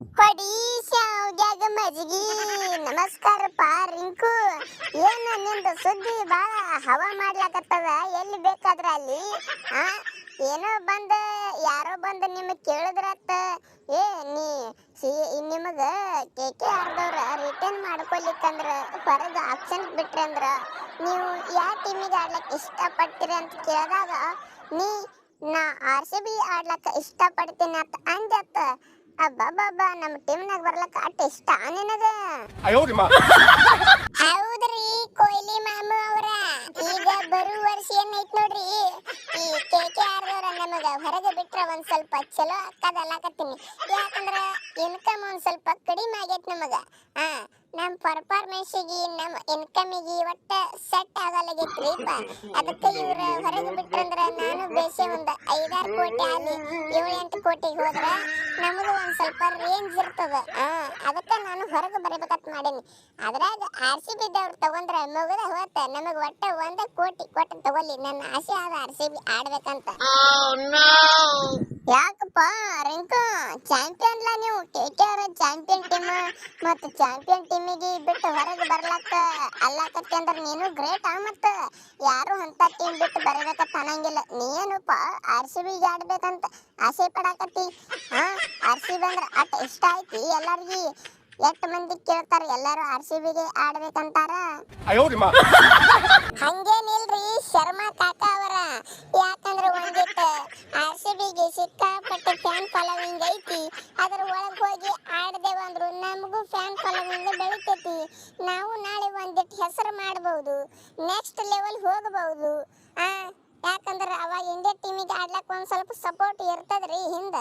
ಕೊಡಿ ಶಾವ್ಗ್ಯಾಗ ಮಜ್ಗಿ. ನಮಸ್ಕಾರಪ್ಪ ರಿಂಕು. ಏನ ನಿಂದ ಸುದ್ದಿ ಬಾಳ ಹವಾ ಮಾಡ್ಲಾಕತ್ತದ? ಎಲ್ಲಿ ಬೇಕಾದ್ರ ಅಲ್ಲಿ? ಆ, ಏನೋ ಬಂದ, ಯಾರೋ ಬಂದ ನಿಮಗ್ ಕೇಳಿದ್ರತ್ತ? ಏ, ನೀ, ಸಿ, ನಿಮಗ ಕೆ ಕೆ ಆರ್ದವ್ರ ರಿಟರ್ನ್ ಮಾಡ್ಕೊಲಿಕ್ಕಂದ್ರ, ಹೊರಗ ಆಪ್ಷನ್ ಬಿಟ್ರಂದ್ರ ನೀವು ಯಾವ ಟೀಮಿಗೆ ಆಡ್ಲಕ್ ಇಷ್ಟಪಡ್ತೀರಿ ಅಂತ ಕೇಳಿದಾಗ, ನೀ, ನಾ ಆರ್ ಸಿ ಬಿ ಆಡ್ಲಕ್ಕ ಇಷ್ಟಪಡ್ತೀನಿ ಅಂತ ಅಂದತ್ತ ಅಬ್ಬಾ ಬಾಬಾ ನಮ್ಮ ಟೀಮ್ನಾಗ ಬರ್ಲಕ್ಕ ಅಟ್ ಇಷ್ಟ ನಿನಗ? ಹೌದ್ರಿ ಕೊಹ್ಲಿ ಮಾಮು ಅವ್ರ. ಈಗ ಬರು ವರ್ಷ ಏನೈತ್ ನೋಡ್ರಿ? ಈ ಕೆ ಕೆ ಆರ್ದವ್ರ ನಮಗ ಹೊರಗೆ ಬಿಟ್ರ ಒಂದ್ ಸ್ವಲ್ಪ ಚಲೋ ಅಕ್ಕದ ಅಲ್ಲಾಕತ್ತೀನಿ ಯಾಕಂದ್ರ ಇನ್ಕಮ್ ಒಂದ್ ಸ್ವಲ್ಪ ಕಡಿಮೆ ಆಗೈತ್ ನಮಗ. ಹಾ. ನಮ್ ಪರ್ಫಾರ್ಮೆನ್ಸಿಗೆ, ನಮ್ ಇನ್ಕಮಿಗೆ ಒಟ್ಟ ಸೆಟ್ ಆಗಲಾಗೈತ್ರಿ ಅದಕ್ಕೆ ಇವ್ರ ಹೊರಗೆ ಬಿಟ್ರಂದ್ರ ನಾನು ಬೇಸೆ ಒಂದ್ ಐದಾರು ಕೋಟಿ ಅಲ್ಲಿ ಏಳು ಎಂಟು ಕೋಟಿಗೆ ಹೋದ್ರ ನಮಗೂ ಒಂದು ಸ್ವಲ್ಪ ರೇಂಜ್ ಇರ್ತದ. ಆ, ಅದಕ್ಕೆ ನಾನು ಹೊರಗೆ ಬರಬೇಕಂತ ಮಾಡೀನಿ. ಅದ್ರಾಗ ಆರ್ ಸಿ ಬಿ ದವ್ರು ತಗೊಂಡ್ರ ಮಗುದ ಹೋತ. ನಮಗ್ ಒಟ್ಟ ಒಂದ ಕೋಟಿ ಕೊಟ್ಟು ತಗೊಳ್ಳಿ ನನ್ನ ಆಸೆ ಆದ ಆರ್ ಸಿ ಬಿ ಆಡ್ಬೇಕಂತ. ಯಾಕಪ್ಪ ರಿಂಕು ಚಾಂಪಿಯನ್ ಲಾ ನೀವು K K R champion team ಮತ್ತು ಚಾಂಪಿಯನ್ ಟೀಮಿಗೆ ಬಿಟ್ಟು ಹೊರಗೆ ಬರ್ಲಕ್ಕ ಅಲ್ಲಾಕತ್ತಿ ಅಂದ್ರೆ ನೀನು ಗ್ರೇಟ್ ಆ ಮತ್ತು. ಯಾರು ಅಂತ ಟೀಮ್ ಬಿಟ್ಟು ಬರಬೇಕಂತ ಅನ್ನಂಗಿಲ್ಲ. ನೀನಪ್ಪ ಆರ್ ಸಿ ಬಿಗೆ ಆಡ್ಬೇಕಂತ ಆಸೆ ಪಡಾಕತ್ತಿ. ಹಾ ಆರ್ ಸಿ ಬಿ ಅಂದ್ರ ಅಟ್ ಇಷ್ಟ ಐತಿ ಎಲ್ಲಾರ್ಗಿ ಎಷ್ಟು ಮಂದಿ ಕೇಳ್ತಾರ ಎಲ್ಲಾರು ಆರ್ ಸಿ ಬಿಗೆ ಆಡ್ಬೇಕಂತಾರ. ಅದ್ರ ಒಳಗೆ ಹೋಗಿ ಆಡ್ದೇವು ಅಂದ್ರು ನಮಗೂ ಫ್ಯಾನ್ ಫಾಲೋವಿಂಗ್ ಬೆಳಿತೈತಿ. ನಾವು ನಾಳೆ ಒಂದಿಟ್ಟು ಹೆಸರು ಮಾಡಬಹುದು ನೆಕ್ಸ್ಟ್ ಲೆವೆಲ್ ಹೋಗಬಹುದು ಆ, ಯಾಕಂದ್ರೆ ಅವಾಗ ಇಂಡಿಯಾ ಟೀಮಿಗೆ ಆಡ್ಲಕ್ಕೆ ಒಂದ್ ಸ್ವಲ್ಪ ಸಪೋರ್ಟ್ ಇರ್ತದ್ರಿ ಹಿಂದ.